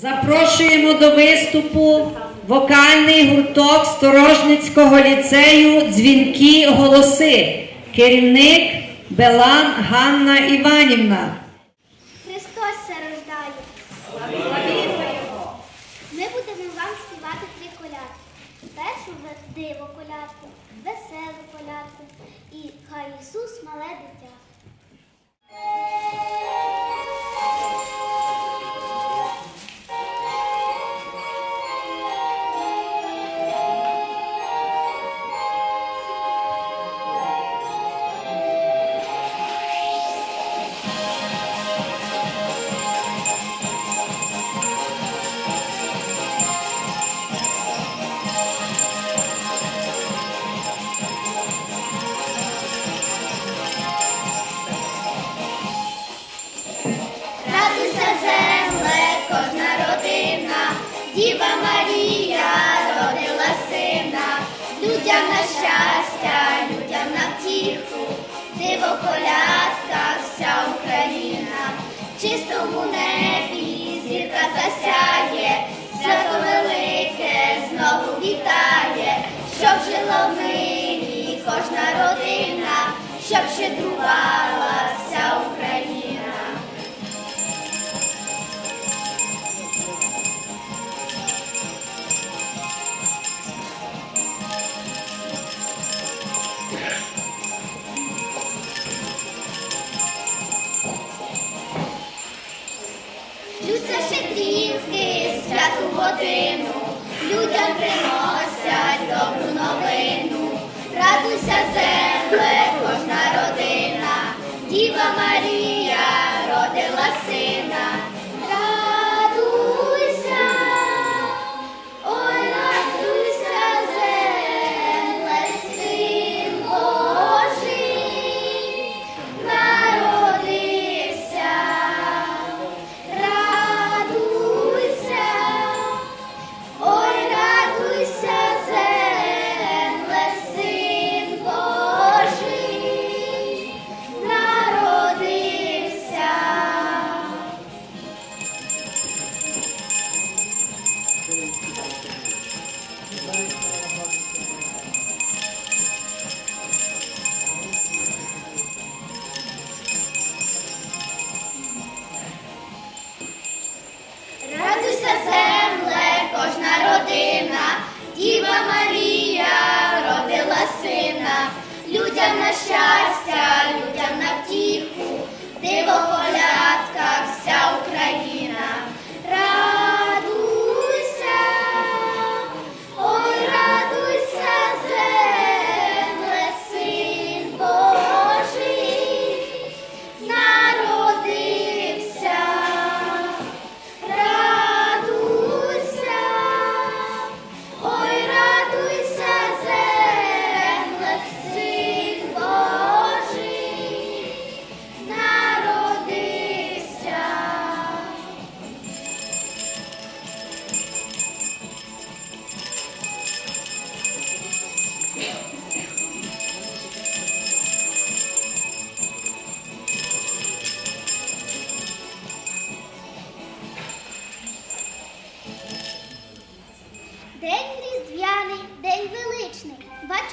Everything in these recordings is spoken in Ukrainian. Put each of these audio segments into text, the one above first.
Запрошуємо до виступу вокальний гурток Сторожницького ліцею Дзвінки голоси. Керівник Белан Ганна Іванівна. Христос се рождає. Ми будемо вам співати три колядки. Першу диво колядку, веселу колядку і хай Ісус мале дитя. Колядка, вся Україна, в чистому небі зірка засяє, свято велике знову вітає, щоб жила в мирі кожна родина, щоб щедрувала годину, людям приносять добру новину. Щастя, людям на втіху, диво в вся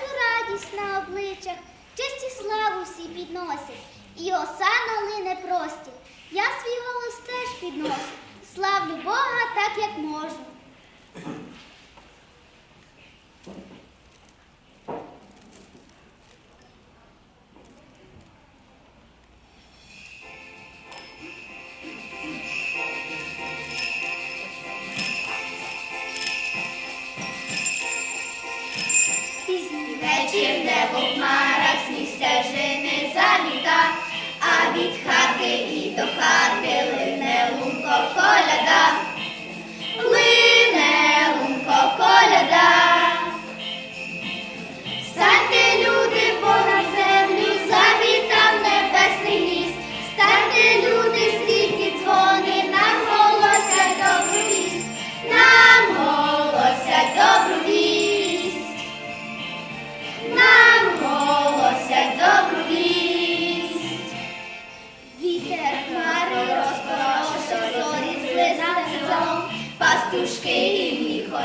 бачу радість на обличчях, честь і славу всі підносять, і осана лине простір. Я свій голос теж підношу, славлю Бога так, як можу.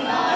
나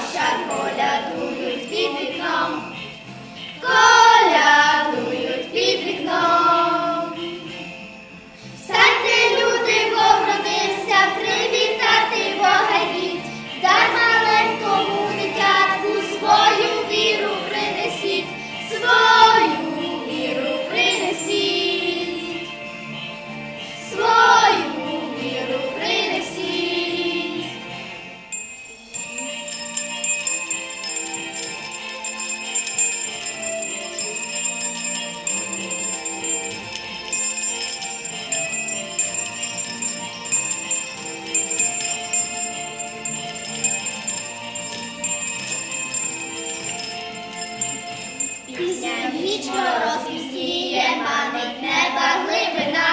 вічко розмістіє, манить неба глибина,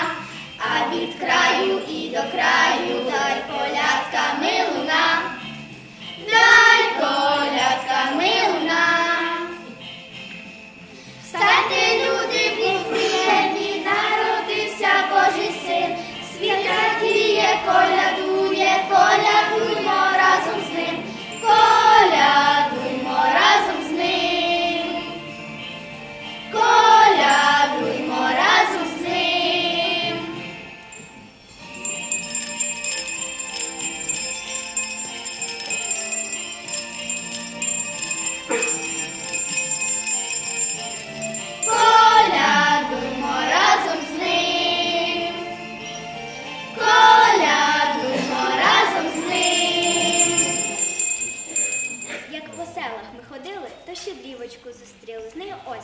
а від краю і до краю дай полятка.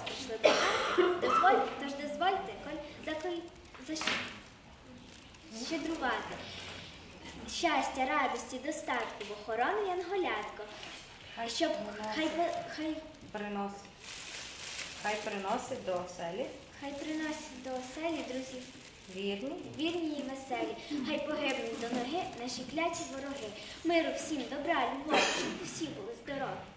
пішли погати, дозволь, тож дозвольте коль закон защ... щедрувати. Щастя, радості, достатку, в охорону янголятко. Хай Щоб хай хай приносить. Хай приносить до оселі хай приносять до оселі друзі. вірні вірні і веселі, хай погибнуть до ноги наші клячі вороги. Миру всім добра, любов, щоб усі були здорові.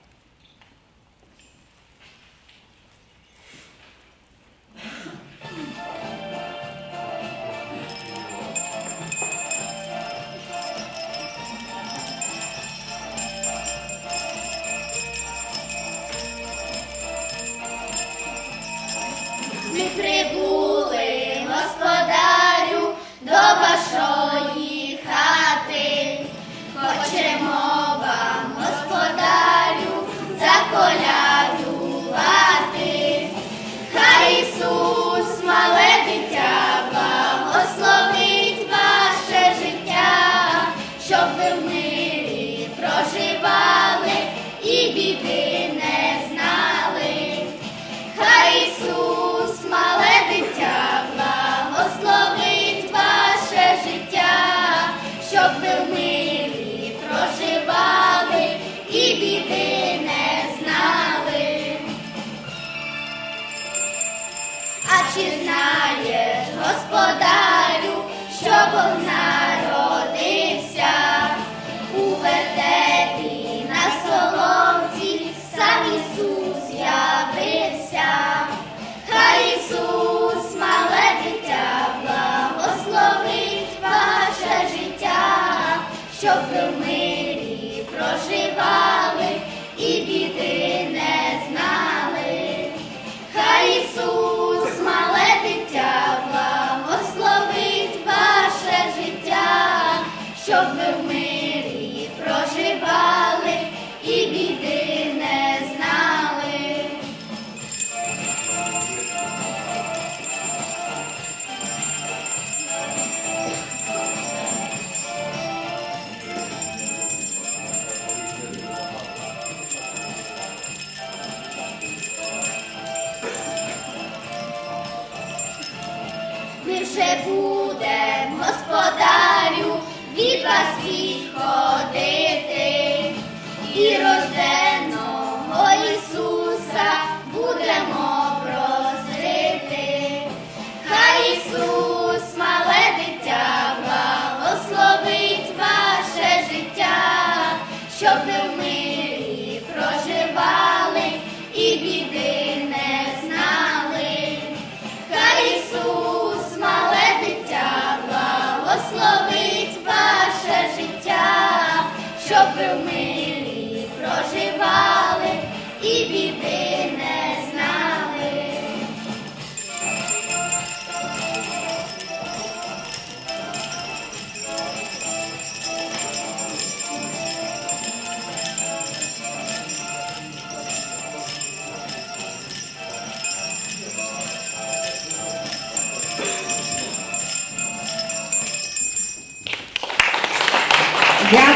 прибули, господарю, до вашої. господарю, що Бог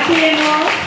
谢谢